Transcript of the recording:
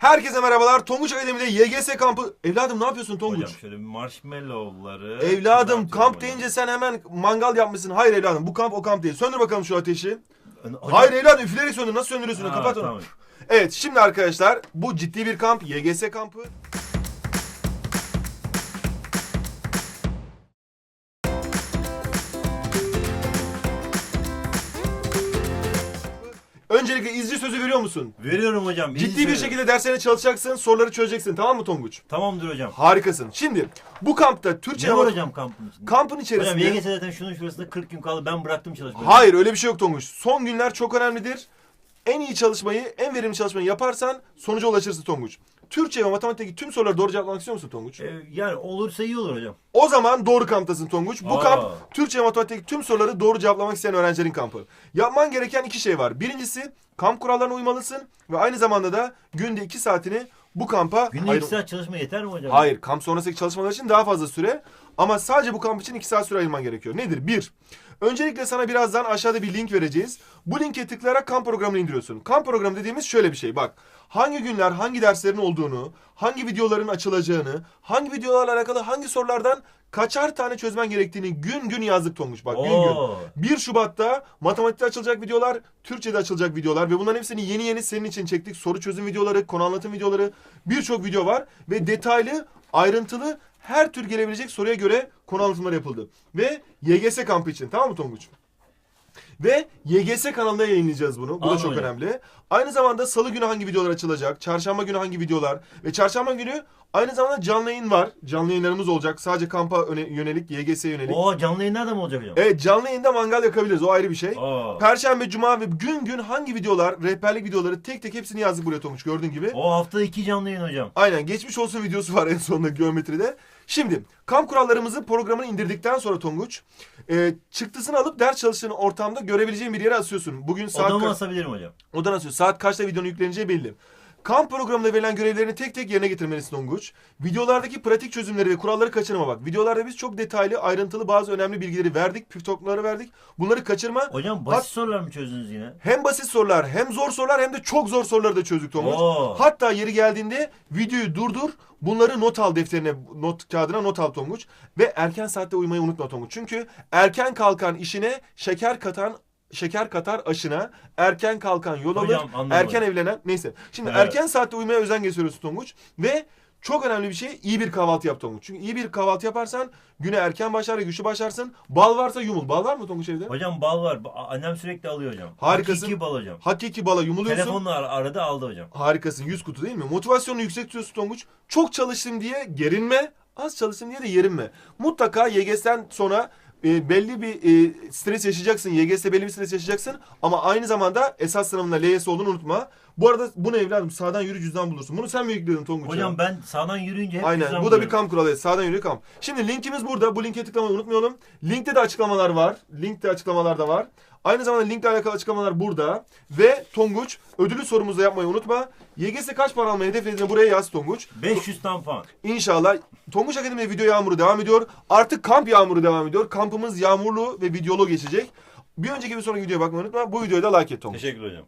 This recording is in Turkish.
Herkese merhabalar. Tonguç Akademi'de YGS kampı. Evladım ne yapıyorsun Tonguç? Hocam şöyle bir marshmallowları... Evladım kamp deyince sen hemen mangal yapmışsın. Hayır evladım bu kamp o kamp değil. Söndür bakalım şu ateşi. Hocam- Hayır evladım üfleyerek söndür. Nasıl söndürüyorsun? Ha, Kapat onu. tamam. Evet şimdi arkadaşlar bu ciddi bir kamp. YGS kampı. Öncelikle izci sözü veriyor musun? Veriyorum hocam. Ciddi bir verin. şekilde derslerine çalışacaksın, soruları çözeceksin. Tamam mı Tonguç? Tamamdır hocam. Harikasın. Şimdi bu kampta Türkçe Ne var hocam kampın içinde? kampın Hocam içerisinde YGS zaten şunun şurasında 40 gün kaldı. Ben bıraktım çalışmayı. Hayır öyle bir şey yok Tonguç. Son günler çok önemlidir. En iyi çalışmayı, en verimli çalışmayı yaparsan sonuca ulaşırsın Tonguç. Türkçe ve matematikteki tüm soruları doğru cevaplamak istiyor musun Tonguç? Ee, yani olursa iyi olur hocam. O zaman doğru kamptasın Tonguç. Bu Aa. kamp Türkçe ve matematikteki tüm soruları doğru cevaplamak isteyen öğrencilerin kampı. Yapman gereken iki şey var. Birincisi kamp kurallarına uymalısın ve aynı zamanda da günde iki saatini bu kampa Günde ayır- 2 saat çalışma yeter mi hocam? Hayır, kamp sonrasındaki çalışmalar için daha fazla süre. Ama sadece bu kamp için 2 saat süre ayırman gerekiyor. Nedir? Bir, öncelikle sana birazdan aşağıda bir link vereceğiz. Bu linke tıklayarak kamp programını indiriyorsun. Kamp programı dediğimiz şöyle bir şey. Bak, hangi günler hangi derslerin olduğunu, hangi videoların açılacağını, hangi videolarla alakalı hangi sorulardan kaçar tane çözmen gerektiğini gün gün yazdık Tonguç. Bak gün gün. Oo. 1 Şubat'ta matematikte açılacak videolar, Türkçe'de açılacak videolar ve bunların hepsini yeni yeni senin için çektik. Soru çözüm videoları, konu anlatım videoları, birçok video var ve detaylı, ayrıntılı her tür gelebilecek soruya göre konu anlatımları yapıldı. Ve YGS kampı için tamam mı Tonguç? Ve YGS kanalında yayınlayacağız bunu. Bu da Anladım çok hocam. önemli. Aynı zamanda salı günü hangi videolar açılacak, çarşamba günü hangi videolar ve çarşamba günü aynı zamanda canlı yayın var. Canlı yayınlarımız olacak. Sadece kampa öne- yönelik, YGS'ye yönelik. Oo canlı yayın nerede mi olacak hocam? Evet canlı yayında mangal yakabiliriz. O ayrı bir şey. Oo. Perşembe, cuma ve gün gün hangi videolar, rehberlik videoları tek tek hepsini yazdık buraya Tomuç gördüğün gibi. O hafta 2 canlı yayın hocam. Aynen geçmiş olsun videosu var en sonunda geometride. Şimdi kamp kurallarımızı programını indirdikten sonra Tonguç e, çıktısını alıp ders çalıştığın ortamda görebileceğin bir yere asıyorsun. Bugün saat Odama ka- asabilirim hocam. odan asıyorsun. Saat kaçta videonun yükleneceği belli. Kamp programında verilen görevlerini tek tek yerine getirmelisin Tonguç. Videolardaki pratik çözümleri ve kuralları kaçırma bak. Videolarda biz çok detaylı, ayrıntılı bazı önemli bilgileri verdik, püf noktaları verdik. Bunları kaçırma. Hocam basit sorular mı çözdünüz yine? Hem basit sorular hem zor sorular hem de çok zor soruları da çözdük Tonguç. Oo. Hatta yeri geldiğinde videoyu durdur. Bunları not al defterine, not kağıdına not al Tonguç. Ve erken saatte uyumayı unutma Tonguç. Çünkü erken kalkan işine şeker katan şeker katar aşına erken kalkan yol alır. Hocam, anladım erken evlenen neyse. Şimdi Evet. erken saatte uyumaya özen gösteriyorsun Tonguç ve çok önemli bir şey iyi bir kahvaltı yap Tonguç. Çünkü iyi bir kahvaltı yaparsan güne erken başlar ve güçlü başlarsın. Bal varsa yumul. Bal var mı Tonguç evde? Hocam bal var. Ba- Annem sürekli alıyor hocam. Harikasın. Hakiki bal hocam. Hakiki bala yumuluyorsun. Telefonla ar- aradı aldı hocam. Harikasın 100 kutu değil mi? Motivasyonunu yüksek tutuyorsun Tonguç. Çok çalıştım diye gerinme. Az çalıştım diye de yerinme. Mutlaka YGS'den sonra e, belli bir e, stres yaşayacaksın. YGS'de belli bir stres yaşayacaksın. Ama aynı zamanda esas sınavında LYS olduğunu unutma. Bu arada bu ne evladım? Sağdan yürü cüzdan bulursun. Bunu sen mi yükledin Tonguç? ya? Hocam ben sağdan yürüyünce hep Aynen. cüzdan Bu da bir kamp kuralı. Sağdan yürü kamp. Şimdi linkimiz burada. Bu linke tıklamayı unutmayalım. Linkte de açıklamalar var. Linkte açıklamalar da var. Aynı zamanda linkle alakalı açıklamalar burada. Ve Tonguç ödülü sorumuzu da yapmayı unutma. YGS kaç puan almayı hedeflediğini buraya yaz Tonguç. 500 tam puan. İnşallah Tonguç Akademi'de video yağmuru devam ediyor. Artık kamp yağmuru devam ediyor. Kampımız yağmurlu ve videolu geçecek. Bir önceki bir sonraki videoya bakmayı unutma. Bu videoya da like et Tonguç. Teşekkür hocam.